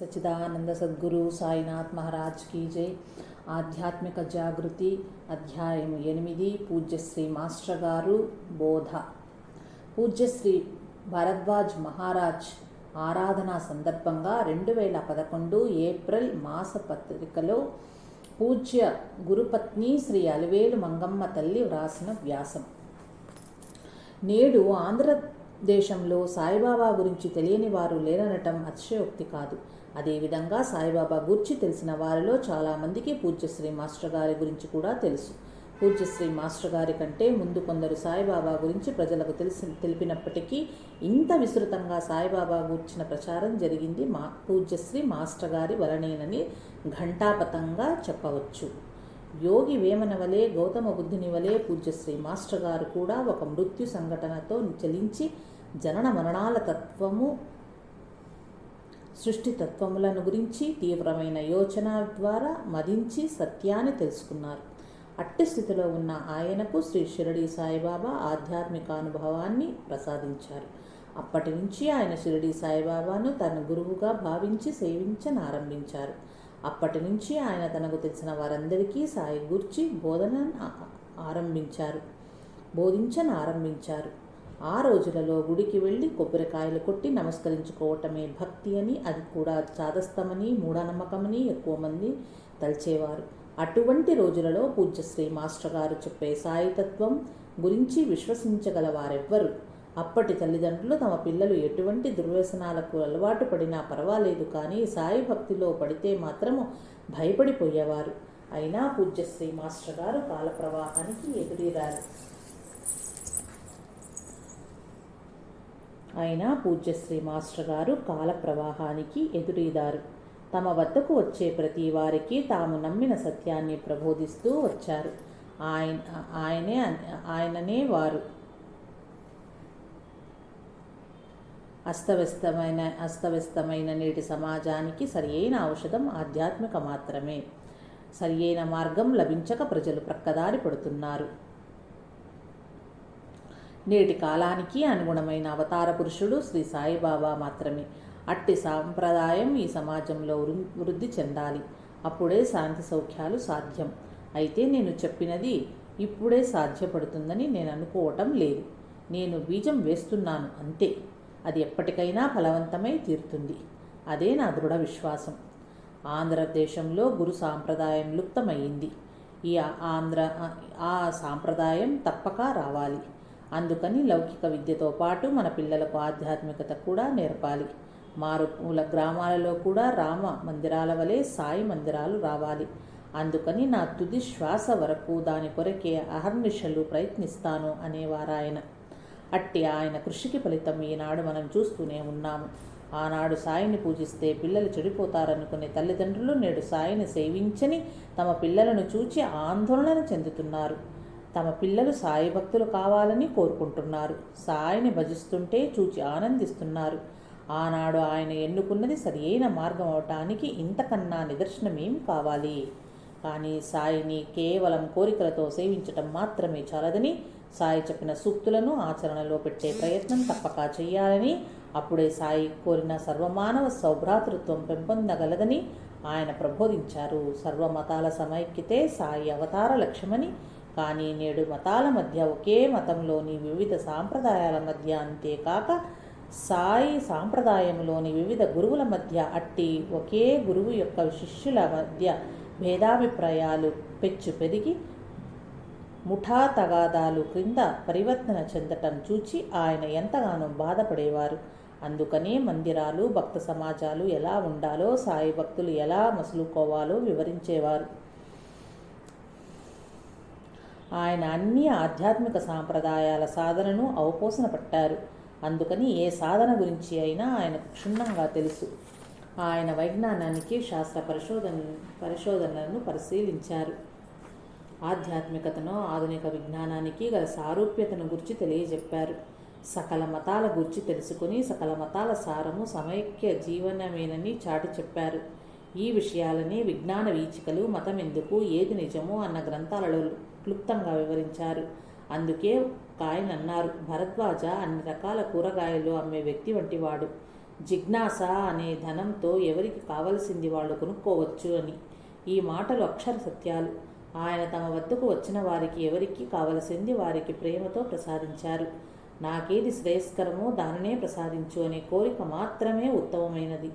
సచిదానంద సద్గురు సాయినాథ్ మహారాజ్ కీ జై ఆధ్యాత్మిక జాగృతి అధ్యాయం ఎనిమిది పూజ్యశ్రీ మాస్టర్ గారు బోధ పూజ్యశ్రీ భరద్వాజ్ మహారాజ్ ఆరాధన సందర్భంగా రెండు వేల పదకొండు ఏప్రిల్ మాస పత్రికలో పూజ్య గురుపత్ని శ్రీ అలివేలు మంగమ్మ తల్లి వ్రాసిన వ్యాసం నేడు ఆంధ్ర దేశంలో సాయిబాబా గురించి తెలియని వారు లేరనటం అతిశయోక్తి కాదు। అదేవిధంగా సాయిబాబా గురించి తెలిసిన వారిలో చాలామందికి పూజ్యశ్రీ మాస్టర్ గారి గురించి కూడా తెలుసు. పూజ్యశ్రీ మాస్టర్ గారి కంటే ముందు కొందరు సాయిబాబా గురించి ప్రజలకు తెలిసి తెలిపినప్పటికీ ఇంత విస్తృతంగా సాయిబాబా గూర్చిన ప్రచారం జరిగింది మా పూజ్యశ్రీ మాస్టర్ గారి వలనేనని ఘంటాపతంగా చెప్పవచ్చు. యోగి వేమన వలె గౌతమ బుద్ధుని వలె పూజ్యశ్రీ మాస్టర్ గారు కూడా ఒక మృత్యు సంఘటనతో చలించి జనన మరణాల తత్వము సృష్టి తత్వములను గురించి తీవ్రమైన యోచన ద్వారా మదించి సత్యాన్ని తెలుసుకున్నారు. అట్టి స్థితిలో ఉన్న ఆయనకు శ్రీ షిరడి సాయిబాబా ఆధ్యాత్మిక అనుభవాన్ని ప్రసాదించారు. అప్పటి నుంచి ఆయన షిరడి సాయిబాబాను తన గురువుగా భావించి సేవించనారంభించారు. అప్పటి నుంచి ఆయన తనకు తెలిసిన వారందరికీ సాయి గూర్చి బోధన ఆరంభించారు. బోధించనారంభించారు. ఆ రోజులలో గుడికి వెళ్ళి కొబ్బరికాయలు కొట్టి నమస్కరించుకోవటమే భక్తి అని అది కూడా చాదస్తమని మూఢనమ్మకమని ఎక్కువ మంది తలిచేవారు. అటువంటి రోజులలో పూజ్యశ్రీ మాస్టర్ గారు చెప్పే సాయితత్వం గురించి విశ్వసించగల వారెవ్వరు అప్పటి తల్లిదండ్రులు తమ పిల్లలు ఎటువంటి దుర్వ్యసనాలకు అలవాటు పడినా పర్వాలేదు కానీ సాయి భక్తిలో పడితే మాత్రము భయపడిపోయేవారు. అయినా పూజ్యశ్రీ మాస్టర్ గారు కాల ప్రవాహానికి ఎదురీరారు. అయినా పూజ్యశ్రీ మాస్టర్ గారు కాల ప్రవాహానికి ఎదురీదారు. తమ వద్దకు వచ్చే ప్రతి వారికి తాము నమ్మిన సత్యాన్ని ప్రబోధిస్తూ వచ్చారు. ఆయన ఆయనే ఆయననే వారు. అస్తవ్యస్తమైన అస్తవ్యస్తమైన నేటి సమాజానికి సరియైన ఔషధం ఆధ్యాత్మిక మాత్రమే. సరియైన మార్గం లభించక ప్రజలు ప్రక్కదారి పడుతున్నారు. నేటి కాలానికి అనుగుణమైన అవతార పురుషుడు శ్రీ సాయిబాబా మాత్రమే. అట్టి సాంప్రదాయం ఈ సమాజంలో వృద్ధి చెందాలి. అప్పుడే శాంతి సౌఖ్యాలు సాధ్యం. అయితే నేను చెప్పినది ఇప్పుడే సాధ్యపడుతుందని నేను అనుకోవటం లేదు. నేను బీజం వేస్తున్నాను అంతే. అది ఎప్పటికైనా ఫలవంతమై తీరుతుంది. అదే నా దృఢ విశ్వాసం. ఆంధ్రదేశంలో గురు సాంప్రదాయం లుప్తమయ్యింది. ఈ ఆంధ్ర ఆ సాంప్రదాయం తప్పక రావాలి. అందుకని లౌకిక విద్యతో పాటు మన పిల్లలకు ఆధ్యాత్మికత కూడా నేర్పాలి. మారుమూల గ్రామాలలో కూడా రామ మందిరాల వలె సాయి మందిరాలు రావాలి. అందుకని నా తుది శ్వాస వరకు దాని కొరకే అహర్నిశలు ప్రయత్నిస్తాను అనేవారాయన. అట్టి ఆయన కృషికి ఫలితం ఈనాడు మనం చూస్తూనే ఉన్నాము. ఆనాడు సాయిని పూజిస్తే పిల్లలు చెడిపోతారనుకునే తల్లిదండ్రులు నేడు సాయిని సేవించని తమ పిల్లలను చూచి ఆందోళన చెందుతున్నారు. తమ పిల్లలు సాయి భక్తులు కావాలని కోరుకుంటున్నారు. సాయిని భజిస్తుంటే చూచి ఆనందిస్తున్నారు. ఆనాడు ఆయన ఎన్నుకున్నది సరియైన మార్గం అవటానికి ఇంతకన్నా నిదర్శనమేం కావాలి? కానీ సాయిని కేవలం కోరికలతో సేవించటం మాత్రమే చాలదని సాయి చెప్పిన సూక్తులను ఆచరణలో పెట్టే ప్రయత్నం తప్పక చేయాలని అప్పుడే సాయి కోరిన సర్వమానవ సౌభ్రాతృత్వం పెంపొందగలదని ఆయన ప్రబోధించారు. సర్వమతాల సమైక్యతే సాయి అవతార లక్ష్యమని కానీ నేడు మతాల మధ్య ఒకే మతంలోని వివిధ సాంప్రదాయాల మధ్య అంతేకాక సాయి సాంప్రదాయంలోని వివిధ గురువుల మధ్య అట్టి ఒకే గురువు యొక్క శిష్యుల మధ్య భేదాభిప్రాయాలు పెచ్చు పెరిగి ముఠా తగాదాలు క్రింద పరివర్తన చెందటం చూచి ఆయన ఎంతగానో బాధపడేవారు. అందుకనే మందిరాలు భక్త సమాజాలు ఎలా ఉండాలో సాయి భక్తులు ఎలా మసులుకోవాలో వివరించేవారు. ఆయన అన్ని ఆధ్యాత్మిక సాంప్రదాయాల సాధనను అవపోసన పట్టారు అందుకని ఏ సాధన గురించి అయినా ఆయనకు క్షుణ్ణంగా తెలుసు. ఆయన వైజ్ఞానానికి శాస్త్ర పరిశోధన పరిశోధనలను పరిశీలించారు. ఆధ్యాత్మికతను ఆధునిక విజ్ఞానానికి గల సారూప్యతను గురించి తెలియజెప్పారు. సకల మతాల గురించి తెలుసుకుని సకల మతాల సారము సమైక్య జీవనమేనని చాటి చెప్పారు. ఈ విషయాలని విజ్ఞాన వీచికలు మతం ఎందుకు ఏది నిజము అన్న గ్రంథాలలో క్లుప్తంగా వివరించారు. అందుకే ఆయన అన్నారు భరద్వాజ అన్ని రకాల కూరగాయలు అమ్మే వ్యక్తి వంటివాడు. జిజ్ఞాస అనే ధనంతో ఎవరికి కావలసింది వాళ్ళు కొనుక్కోవచ్చు అని. ఈ మాటలు అక్షర సత్యాలు. ఆయన తమ వద్దకు వచ్చిన వారికి ఎవరికి కావలసింది వారికి ప్రేమతో ప్రసాదించారు. నాకేది శ్రేయస్కరమో దానినే ప్రసాదించు అనే కోరిక మాత్రమే ఉత్తమమైనది.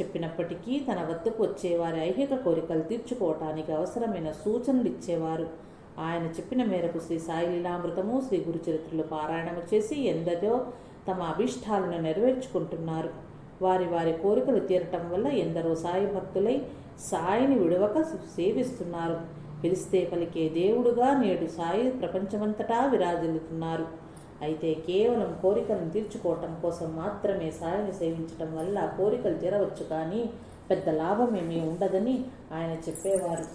చెప్పినప్పటికీ తన వద్దకు వచ్చే వారి ఐహిక కోరికలు తీర్చుకోవటానికి అవసరమైన సూచనలు ఇచ్చేవారు. ఆయన చెప్పిన మేరకు శ్రీ సాయి లీలామృతము శ్రీ గురుచరిత్రలు పారాయణము చేసి ఎందరో తమ అభిష్టాలను నెరవేర్చుకుంటున్నారు. వారి వారి కోరికలు తీరటం వల్ల ఎందరో సాయి భక్తులై సాయిని విడవక సేవిస్తున్నారు. పిలిస్తే పలికే దేవుడుగా నేడు సాయి ప్రపంచమంతటా విరాజిల్లుతున్నారు. అయితే కేవలం కోరికలను తీర్చుకోవటం కోసం మాత్రమే సాయిని సేవించటం వల్ల కోరికలు తీరవచ్చు కానీ పెద్ద లాభమేమీ ఉండదని ఆయన చెప్పేవారు.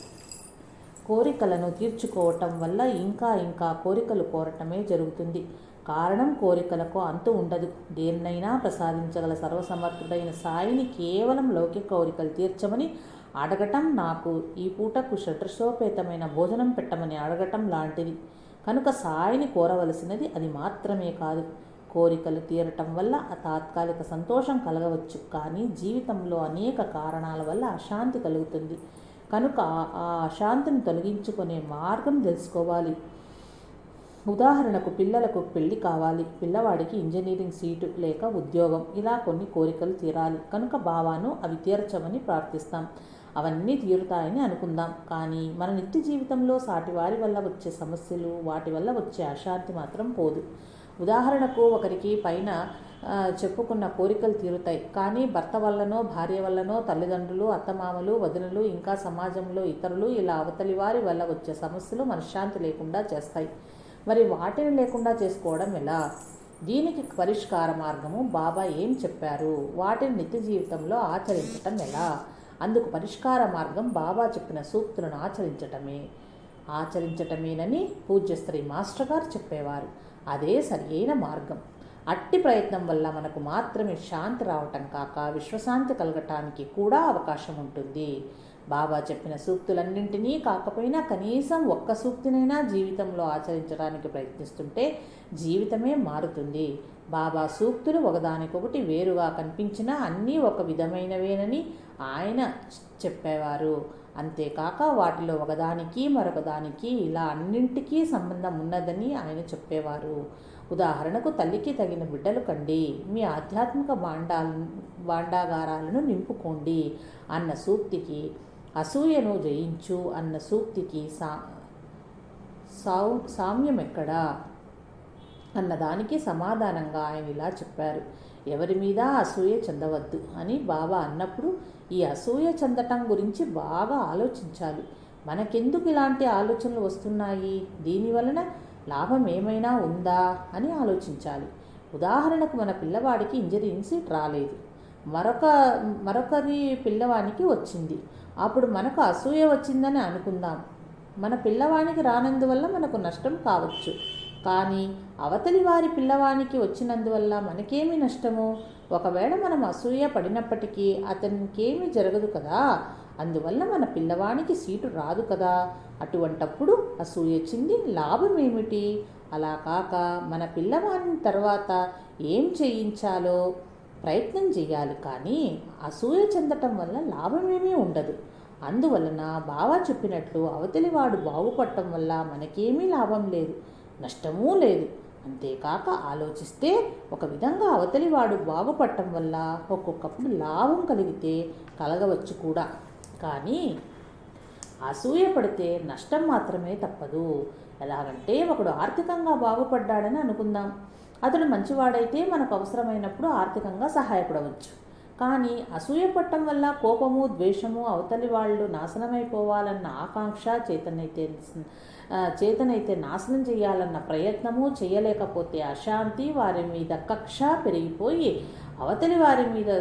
కోరికలను తీర్చుకోవటం వల్ల ఇంకా ఇంకా కోరికలు కోరటమే జరుగుతుంది. కారణం కోరికలకు అంతు ఉండదు. దేన్నైనా ప్రసాదించగల సర్వసమర్థుడైన సాయిని కేవలం లౌకిక కోరికలు తీర్చమని అడగటం నాకు ఈ పూటకు షడ్రసోపేతమైన భోజనం పెట్టమని అడగటం లాంటిది. కనుక సాయిని కోరవలసినది అది మాత్రమే కాదు. కోరికలు తీరటం వల్ల తాత్కాలిక సంతోషం కలగవచ్చు. కానీ జీవితంలో అనేక కారణాల వల్ల అశాంతి కలుగుతుంది. కనుక ఆ అశాంతిని తొలగించుకునే మార్గం తెలుసుకోవాలి. ఉదాహరణకు పిల్లలకు పెళ్ళి కావాలి. పిల్లవాడికి ఇంజనీరింగ్ సీటు లేక ఉద్యోగం. ఇలా కొన్ని కోరికలు తీరాలి. కనుక భావాను అవి తీర్చమని ప్రార్థిస్తాం. అవన్నీ తీరుతాయని అనుకుందాం. కానీ మన నిత్య జీవితంలో సాటి వారి వల్ల వచ్చే సమస్యలు వాటి వల్ల వచ్చే అశాంతి మాత్రం పోదు. ఉదాహరణకు ఒకరికి పైన చెప్పుకున్న కోరికలు తీరుతాయి. కానీ భర్త వల్లనో భార్య వల్లనో తల్లిదండ్రులు అత్తమామలు వదినలు ఇంకా సమాజంలో ఇతరులు ఇలా అవతలి వారి వల్ల వచ్చే సమస్యలు మనశ్శాంతి లేకుండా చేస్తాయి. మరి వాటిని లేకుండా చేసుకోవడం ఎలా? దీనికి పరిష్కార మార్గము బాబా ఏం చెప్పారు? వాటిని నిత్య జీవితంలో ఆచరించటం ఎలా? అందుకు పరిష్కార మార్గం బాబా చెప్పిన సూక్తులను ఆచరించటమే. ఆచరించటమేనని పూజ్యశ్రీ మాస్టర్ గారు చెప్పేవారు. అదే సరియైన మార్గం. అట్టి ప్రయత్నం వల్ల మనకు మాత్రమే శాంతి రావటం కాక విశ్వశాంతి కలగటానికి కూడా అవకాశం ఉంటుంది. బాబా చెప్పిన సూక్తులన్నింటినీ కాకపోయినా కనీసం ఒక్క సూక్తినైనా జీవితంలో ఆచరించడానికి ప్రయత్నిస్తుంటే జీవితమే మారుతుంది. బాబా సూక్తులు ఒకదానికొకటి వేరుగా కనిపించినా అన్నీ ఒక విధమైనవేనని ఆయన చెప్పేవారు. అంతేకాక వాటిలో ఒకదానికి మరొకదానికి ఇలా అన్నింటికీ సంబంధం ఉన్నదని ఆయన చెప్పేవారు. ఉదాహరణకు తల్లికి తగిన బిడ్డలు కండి మీ ఆధ్యాత్మిక బాండాలను బాండాగారాలను నింపుకోండి అన్న సూక్తికి అసూయను జయించు అన్న సూక్తికి సా సౌ సామ్యం ఎక్కడా అన్నదానికి సమాధానంగా ఆయన ఇలా చెప్పారు. ఎవరి మీద అసూయ చెందవద్దు అని బాబా అన్నప్పుడు ఈ అసూయ చెందటం గురించి బాగా ఆలోచించాలి. మనకెందుకు ఇలాంటి ఆలోచనలు వస్తున్నాయి? దీని వలన లాభం ఏమైనా ఉందా? అని ఆలోచించాలి. ఉదాహరణకు మన పిల్లవాడికి ఇంజరీన్స్ రాలేదు. మరొక మరొకరి పిల్లవానికి వచ్చింది. అప్పుడు మనకు అసూయ వచ్చిందని అనుకుందాం. మన పిల్లవానికి రానందువల్ల మనకు నష్టం కావచ్చు. కానీ అవతలి వారి పిల్లవానికి వచ్చినందువల్ల మనకేమి నష్టము? ఒకవేళ మనం అసూయ పడినప్పటికీ అతనికేమీ జరగదు కదా? అందువల్ల మన పిల్లవానికి సీటు రాదు కదా? అటువంటప్పుడు అసూయ చెంది లాభం ఏమిటి అలా కాక మన పిల్లవాని తర్వాత ఏం చేయించాలో? ప్రయత్నం చేయాలి కానీ అసూయ చెందటం వల్ల లాభమేమీ ఉండదు. అందువలన బావా చెప్పినట్లు అవతలివాడు బాగుపడటం వల్ల మనకేమీ లాభం లేదు. నష్టమూ లేదు. అంతేకాక ఆలోచిస్తే ఒక విధంగా అవతలివాడు బాగుపడటం వల్ల ఒక్కొక్కప్పుడు లాభం కలిగితే కలగవచ్చు కూడా. కానీ అసూయపడితే నష్టం మాత్రమే తప్పదు. ఎలాగంటే ఒకడు ఆర్థికంగా బాగుపడ్డాడని అనుకుందాం. అతడు మంచివాడైతే మనకు అవసరమైనప్పుడు ఆర్థికంగా సహాయపడవచ్చు. కానీ అసూయ పట్టం వల్ల కోపము ద్వేషము అవతలి వాళ్ళు నాశనమైపోవాలన్న ఆకాంక్ష చేతనైతే చేతనైతే నాశనం చేయాలన్న ప్రయత్నము చేయలేకపోతే అశాంతి వారి మీద కక్ష పెరిగిపోయి అవతలి వారి మీద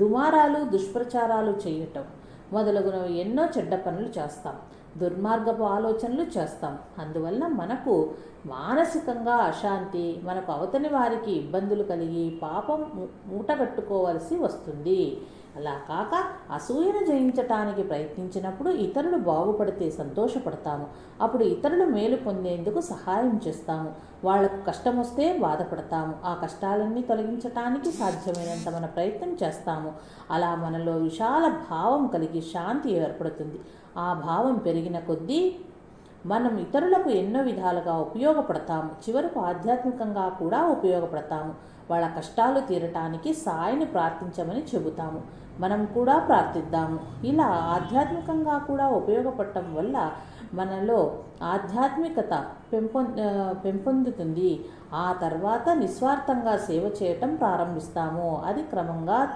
దుమారాలు దుష్ప్రచారాలు చేయటం. మొదలగునవి ఎన్నో చెడ్డ పనులు చేస్తాం. దుర్మార్గపు ఆలోచనలు చేస్తాం. అందువల్ల మనకు మానసికంగా అశాంతి మనకు అవతలి వారికి ఇబ్బందులు కలిగి పాపం మూటగట్టుకోవలసి వస్తుంది. అలా కాక అసూయను జయించటానికి ప్రయత్నించినప్పుడు ఇతరులు బాగుపడితే సంతోషపడతాము. అప్పుడు ఇతరులు మేలు పొందేందుకు సహాయం చేస్తాము. వాళ్ళకు కష్టం వస్తే బాధపడతాము. ఆ కష్టాలన్నీ తొలగించటానికి సాధ్యమైనంత మన ప్రయత్నం చేస్తాము. అలా మనలో విశాల భావం కలిగి శాంతి ఏర్పడుతుంది. ఆ భావం పెరిగిన కొద్దీ మనం ఇతరులకు ఎన్నో విధాలుగా ఉపయోగపడతాము. చివరకు ఆధ్యాత్మికంగా కూడా ఉపయోగపడతాము. వాళ్ళ కష్టాలు తీరటానికి సాయిని ప్రార్థించమని చెబుతాము. మనం కూడా ప్రార్థిద్దాము. ఇలా ఆధ్యాత్మికంగా కూడా ఉపయోగపడటం వల్ల మనలో ఆధ్యాత్మికత పెంపొ పెంపొందుతుంది. ఆ తర్వాత నిస్వార్థంగా సేవ చేయటం ప్రారంభిస్తాము. అది క్రమంగా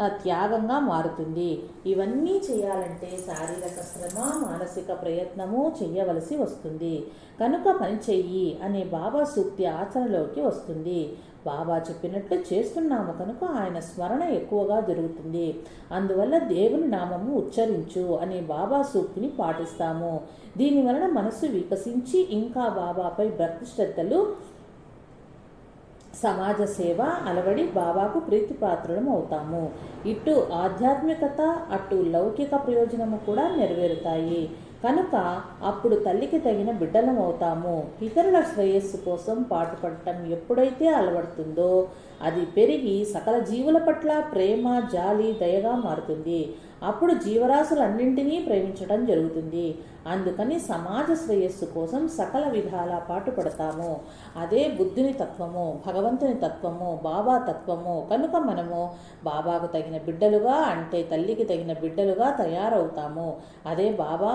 త్యాగంగా మారుతుంది. ఇవన్నీ చేయాలంటే శారీరక శ్రమ మానసిక ప్రయత్నము చేయవలసి వస్తుంది. కనుక పని చెయ్యి అనే బాబా సూక్తి ఆచరణలోకి వస్తుంది. బాబా చెప్పినట్లు చేస్తున్నాము కనుక ఆయన స్మరణ ఎక్కువగా జరుగుతుంది. అందువల్ల దేవుని నామము ఉచ్చరించు అనే బాబా సూక్తిని పాటిస్తాము. దీనివలన మనస్సు వికసించి ఇంకా బాబాపై భక్తి శ్రద్ధలు సమాజ సేవ అలవడి బాబాకు ప్రీతిపాత్రులం అవుతాము. ఇటు ఆధ్యాత్మికత అటు లౌకిక ప్రయోజనము కూడా నెరవేరుతాయి. కనుక అప్పుడు తల్లికి తగిన బిడ్డలం అవుతాము. ఇతరుల శ్రేయస్సు కోసం పాటుపడటం ఎప్పుడైతే అలవడుతుందో అది పెరిగి సకల జీవుల పట్ల ప్రేమ జాలి దయగా మారుతుంది. అప్పుడు జీవరాశులన్నింటినీ ప్రేమించడం జరుగుతుంది. అందుకని సమాజ శ్రేయస్సు కోసం సకల విధాల పాటుపడతాము. అదే బుద్ధుని తత్వము భగవంతుని తత్వము బాబా తత్వము. కనుక మనము బాబాకు తగిన బిడ్డలుగా అంటే తల్లికి తగిన బిడ్డలుగా తయారవుతాము. అదే బాబా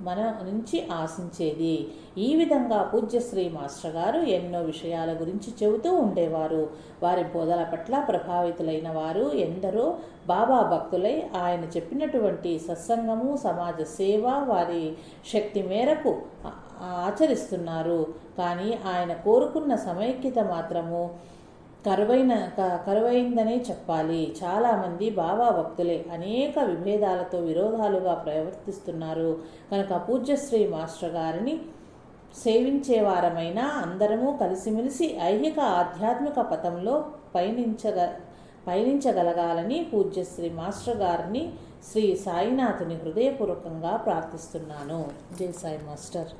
మన నుంచి ఆశించేది. ఈ విధంగా పూజ్యశ్రీ మాస్టర్ గారు ఎన్నో విషయాల గురించి చెబుతూ ఉండేవారు. వారి బోధల పట్ల ప్రభావితులైన వారు ఎందరో బాబా భక్తులై ఆయన చెప్పినటువంటి సత్సంగము సమాజ సేవ వారి శక్తి మేరకు ఆచరిస్తున్నారు. కానీ ఆయన కోరుకున్న సమైక్యత మాత్రము కరువైన కరువైందనే చెప్పాలి. చాలామంది బాబా భక్తులే అనేక విభేదాలతో విరోధాలుగా ప్రవర్తిస్తున్నారు. కనుక పూజ్యశ్రీ మాస్టర్ గారిని సేవించేవారమైనా అందరము కలిసిమెలిసి ఐహిక ఆధ్యాత్మిక పథంలో పయనించగ పయనించగలగాలని పూజ్యశ్రీ మాస్టర్ గారిని శ్రీ సాయినాథుని హృదయపూర్వకంగా ప్రార్థిస్తున్నాను. జై సాయి మాస్టర్.